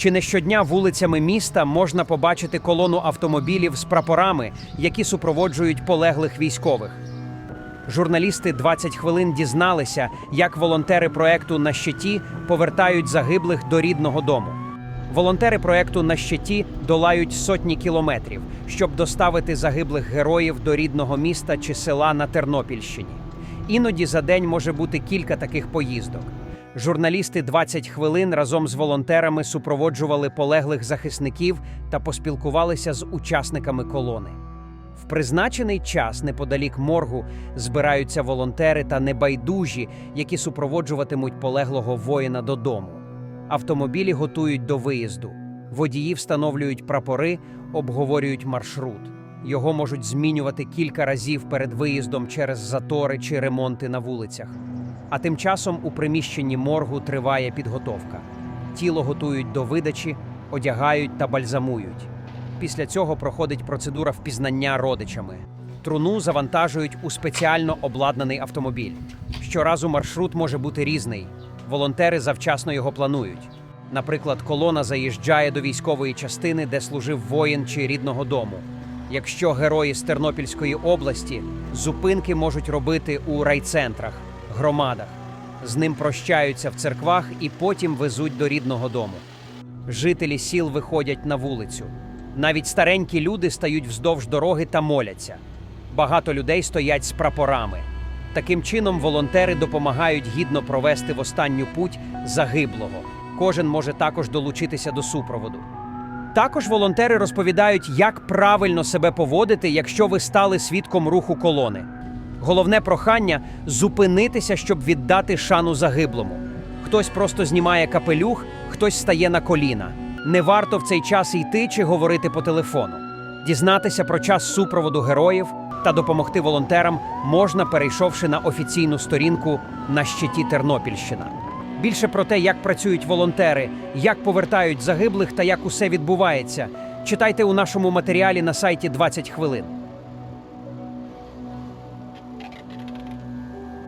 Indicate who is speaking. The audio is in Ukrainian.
Speaker 1: Чи не щодня вулицями міста можна побачити колону автомобілів з прапорами, які супроводжують полеглих військових? Журналісти 20 хвилин дізналися, як волонтери проекту на щиті повертають загиблих до рідного дому. Волонтери проекту на щиті долають сотні кілометрів, щоб доставити загиблих героїв до рідного міста чи села на Тернопільщині. Іноді за день може бути кілька таких поїздок. Журналісти 20 хвилин разом з волонтерами супроводжували полеглих захисників та поспілкувалися з учасниками колони. В призначений час неподалік моргу збираються волонтери та небайдужі, які супроводжуватимуть полеглого воїна додому. Автомобілі готують до виїзду. Водії встановлюють прапори, обговорюють маршрут. Його можуть змінювати кілька разів перед виїздом через затори чи ремонти на вулицях. А тим часом у приміщенні моргу триває підготовка. Тіло готують до видачі, одягають та бальзамують. Після цього проходить процедура впізнання родичами. Труну завантажують у спеціально обладнаний автомобіль. Щоразу маршрут може бути різний. Волонтери завчасно його планують. Наприклад, колона заїжджає до військової частини, де служив воїн чи рідного дому. Якщо герої з Тернопільської області, зупинки можуть робити у райцентрах, громадах. З ним прощаються в церквах і потім везуть до рідного дому. Жителі сіл виходять на вулицю. Навіть старенькі люди стають вздовж дороги та моляться. Багато людей стоять з прапорами. Таким чином, волонтери допомагають гідно провести в останню путь загиблого. Кожен може також долучитися до супроводу. Також волонтери розповідають, як правильно себе поводити, якщо ви стали свідком руху колони. Головне прохання зупинитися, щоб віддати шану загиблому. Хтось просто знімає капелюх, хтось стає на коліна. Не варто в цей час йти чи говорити по телефону. Дізнатися про час супроводу героїв та допомогти волонтерам можна, перейшовши на офіційну сторінку на щиті Тернопільщина. Більше про те, як працюють волонтери, як повертають загиблих та як усе відбувається, читайте у нашому матеріалі на сайті 20 хвилин.